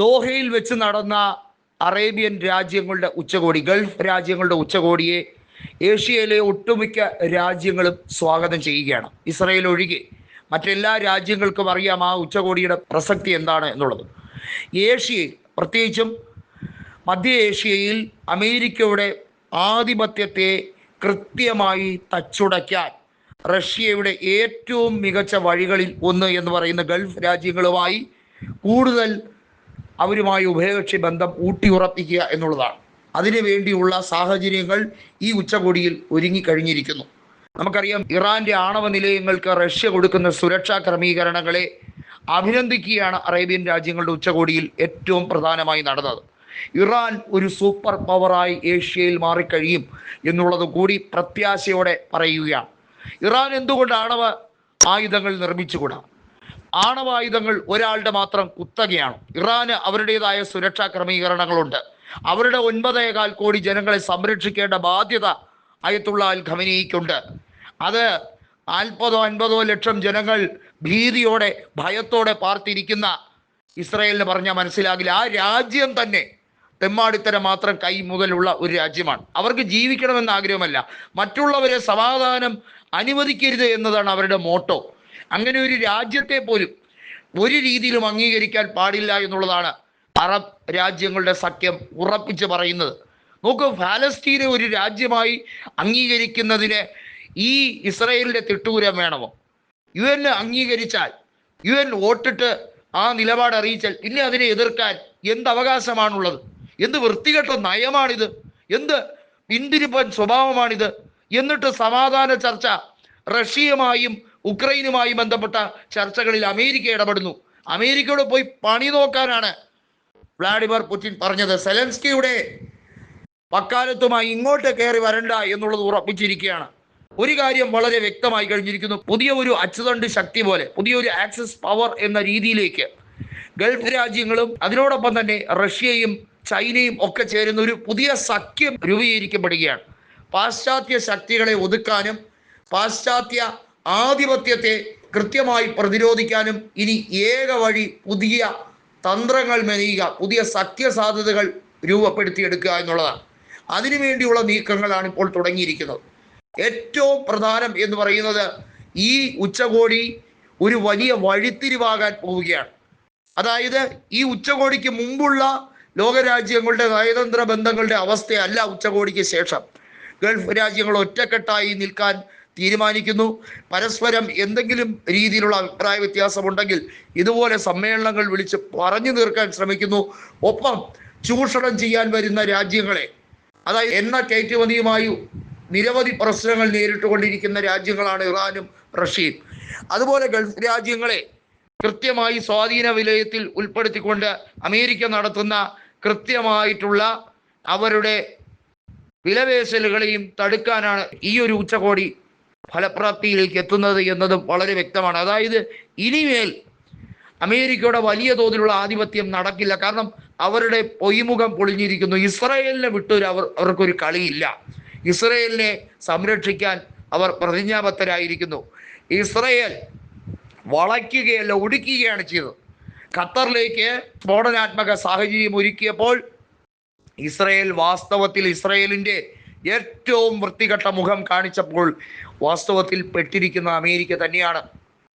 ദോഹയിൽ വെച്ച് നടന്ന അറേബ്യൻ രാജ്യങ്ങളുടെ ഉച്ചകോടി ഗൾഫ് രാജ്യങ്ങളുടെ ഉച്ചകോടിയെ ഏഷ്യയിലെ ഒട്ടുമിക്ക രാജ്യങ്ങളും സ്വാഗതം ചെയ്യുകയാണ്. ഇസ്രയേൽ ഒഴികെ മറ്റെല്ലാ രാജ്യങ്ങൾക്കും അറിയാം ആ ഉച്ചകോടിയുടെ പ്രസക്തി എന്താണ് എന്നുള്ളത്. ഏഷ്യയിൽ പ്രത്യേകിച്ചും മധ്യ ഏഷ്യയിൽ അമേരിക്കയുടെ ആധിപത്യത്തെ കൃത്യമായി തച്ചുടയ്ക്കാൻ റഷ്യയുടെ ഏറ്റവും മികച്ച വഴികളിൽ ഒന്ന് എന്ന് പറയുന്ന ഗൾഫ് രാജ്യങ്ങളുമായി കൂടുതൽ അവരുമായി ഉഭയകക്ഷി ബന്ധം ഊട്ടിയുറപ്പിക്കുക എന്നുള്ളതാണ്. അതിനു വേണ്ടിയുള്ള സാഹചര്യങ്ങൾ ഈ ഉച്ചകോടിയിൽ ഒരുങ്ങിക്കഴിഞ്ഞിരിക്കുന്നു നമുക്കറിയാം ഇറാന്റെ ആണവ നിലയങ്ങൾക്ക് റഷ്യ കൊടുക്കുന്ന സുരക്ഷാ ക്രമീകരണങ്ങളെ അഭിനന്ദിക്കുകയാണ് അറേബ്യൻ രാജ്യങ്ങളുടെ ഉച്ചകോടിയിൽ ഏറ്റവും പ്രധാനമായി നടന്നത്. ഇറാൻ ഒരു സൂപ്പർ പവറായി ഏഷ്യയിൽ മാറിക്കഴിയും എന്നുള്ളത് കൂടി പ്രത്യാശയോടെ പറയുകയാണ്. ഇറാൻ എന്തുകൊണ്ട് ആണവ ആയുധങ്ങൾ നിർമ്മിച്ചുകൂടാ? ആണവായുധങ്ങൾ ഒരാളുടെ മാത്രം കുത്തകയാണ്. ഇറാന് അവരുടേതായ സുരക്ഷാ ക്രമീകരണങ്ങളുണ്ട്. അവരുടെ ഒൻപതേകാൽ കോടി ജനങ്ങളെ സംരക്ഷിക്കേണ്ട ബാധ്യത അയത്തുള്ള അൽ ഖമനിക്കുണ്ട് അത് നാൽപ്പതോ അൻപതോ ലക്ഷം ജനങ്ങൾ ഭീതിയോടെ ഭയത്തോടെ പാർത്തിരിക്കുന്ന ഇസ്രയേലിന് പറഞ്ഞാൽ മനസ്സിലാകില്ല. ആ രാജ്യം തന്നെ തെമ്മാടിത്തരം മാത്രം കൈ മുതലുള്ള ഒരു രാജ്യമാണ്. അവർക്ക് ജീവിക്കണമെന്ന് ആഗ്രഹമല്ല. മറ്റുള്ളവരെ സമാധാനം അനുവദിക്കരുത് എന്നതാണ് അവരുടെ മോട്ടോ. അങ്ങനെ ഒരു രാജ്യത്തെ പോലും ഒരു രീതിയിലും അംഗീകരിക്കാൻ പാടില്ല എന്നുള്ളതാണ് അറബ് രാജ്യങ്ങളുടെ സഖ്യം ഉറപ്പിച്ച് പറയുന്നത്. നോക്കൂ ഫാലസ്തീനെ ഒരു രാജ്യമായി അംഗീകരിക്കുന്നതിന് ഈ ഇസ്രയേലിന്റെ തിട്ടൂരം വേണമോ? യു എൻ അംഗീകരിച്ചാൽ യു എൻ വോട്ടിട്ട് ആ നിലപാട് അറിയിച്ചാൽ പിന്നെ അതിനെ എതിർക്കാൻ എന്ത് അവകാശമാണുള്ളത്? എന്ത് വൃത്തികെട്ട നയമാണിത്? എന്ത് പിന്തിരിപ്പൻ സ്വഭാവമാണിത്? എന്നിട്ട് സമാധാന ചർച്ച റഷ്യയുമായും ഉക്രൈനുമായും ബന്ധപ്പെട്ട ചർച്ചകളിൽ അമേരിക്ക ഇടപെടുന്നു. അമേരിക്കയോട് പോയി പണി നോക്കാനാണ് വ്ളാഡിമിർ പുടിൻ പറഞ്ഞത്. സെലൻസ്കിയുടെ വക്കാലത്തുമായി ഇങ്ങോട്ട് കയറി വരണ്ട എന്നുള്ളത് ഉറപ്പിച്ചിരിക്കുകയാണ്. ഒരു കാര്യം വളരെ വ്യക്തമായി കഴിഞ്ഞിരിക്കുന്നു. പുതിയ ഒരു അച്ചുതണ്ട് ശക്തി പോലെ പുതിയൊരു ആക്സസ് പവർ എന്ന രീതിയിലേക്ക് ഗൾഫ് രാജ്യങ്ങളും അതിനോടൊപ്പം തന്നെ റഷ്യയും ചൈനയും ഒക്കെ ചേരുന്ന ഒരു പുതിയ സഖ്യം രൂപീകരിക്കപ്പെടുകയാണ്. പാശ്ചാത്യ ശക്തികളെ ഒതുക്കാനും പാശ്ചാത്യ ആധിപത്യത്തെ കൃത്യമായി പ്രതിരോധിക്കാനും ഇനി ഏക വഴി പുതിയ തന്ത്രങ്ങൾ മെനയുക പുതിയ സത്യസാധ്യതകൾ രൂപപ്പെടുത്തിയെടുക്കുക എന്നുള്ളതാണ്. അതിനുവേണ്ടിയുള്ള നീക്കങ്ങളാണ് ഇപ്പോൾ തുടങ്ങിയിരിക്കുന്നത്. ഏറ്റവും പ്രധാനം എന്ന് പറയുന്നത് ഈ ഉച്ചകോടി ഒരു വലിയ വഴിത്തിരിവാകാൻ പോവുകയാണ്. അതായത് ഈ ഉച്ചകോടിക്ക് മുമ്പുള്ള ലോകരാജ്യങ്ങളുടെ നയതന്ത്ര ബന്ധങ്ങളുടെ അവസ്ഥയല്ല ഉച്ചകോടിക്ക് ശേഷം. ഗൾഫ് രാജ്യങ്ങൾ ഒറ്റക്കെട്ടായി നിൽക്കാൻ തീരുമാനിക്കുന്നു. പരസ്പരം എന്തെങ്കിലും രീതിയിലുള്ള അഭിപ്രായ വ്യത്യാസമുണ്ടെങ്കിൽ ഇതുപോലെ സമ്മേളനങ്ങൾ വിളിച്ച് പറഞ്ഞു തീർക്കാൻ ശ്രമിക്കുന്നു. ഒപ്പം ചൂഷണം ചെയ്യാൻ വരുന്ന രാജ്യങ്ങളെ അതായത് എണ്ണ കയറ്റുമതിയുമായി നിരവധി പ്രശ്നങ്ങൾ നേരിട്ടുകൊണ്ടിരിക്കുന്ന രാജ്യങ്ങളാണ് ഇറാനും റഷ്യയും. അതുപോലെ ഗൾഫ് രാജ്യങ്ങളെ കൃത്യമായി സ്വാധീന വിലയത്തിൽ ഉൾപ്പെടുത്തിക്കൊണ്ട് അമേരിക്ക നടത്തുന്ന കൃത്യമായിട്ടുള്ള അവരുടെ വിലപേശലുകളെയും തടുക്കാനാണ് ഈ ഒരു ഉച്ചകോടി ഫലപ്രാപ്തിയിലേക്ക് എത്തുന്നത് എന്നതും വളരെ വ്യക്തമാണ്. അതായത് ഇനിമേൽ അമേരിക്കയുടെ വലിയ തോതിലുള്ള ആധിപത്യം നടക്കില്ല. കാരണം അവരുടെ പൊയ്മുഖം പൊളിഞ്ഞിരിക്കുന്നു. ഇസ്രായേലിനെ വിട്ടൊരു അവർ അവർക്കൊരു കളിയില്ല. ഇസ്രയേലിനെ സംരക്ഷിക്കാൻ അവർ പ്രതിജ്ഞാബദ്ധരായിരിക്കുന്നു. ഇസ്രയേൽ വളയ്ക്കുകയല്ല ഒടുക്കുകയാണ് ചെയ്തത്. ഖത്തറിലേക്ക് സ്ഫോടനാത്മക സാഹചര്യം ഒരുക്കിയപ്പോൾ ഇസ്രയേൽ വാസ്തവത്തിൽ ഇസ്രയേലിന്റെ ഏറ്റവും വൃത്തികെട്ട മുഖം കാണിച്ചപ്പോൾ വാസ്തവത്തിൽ പെട്ടിരിക്കുന്ന അമേരിക്ക തന്നെയാണ്.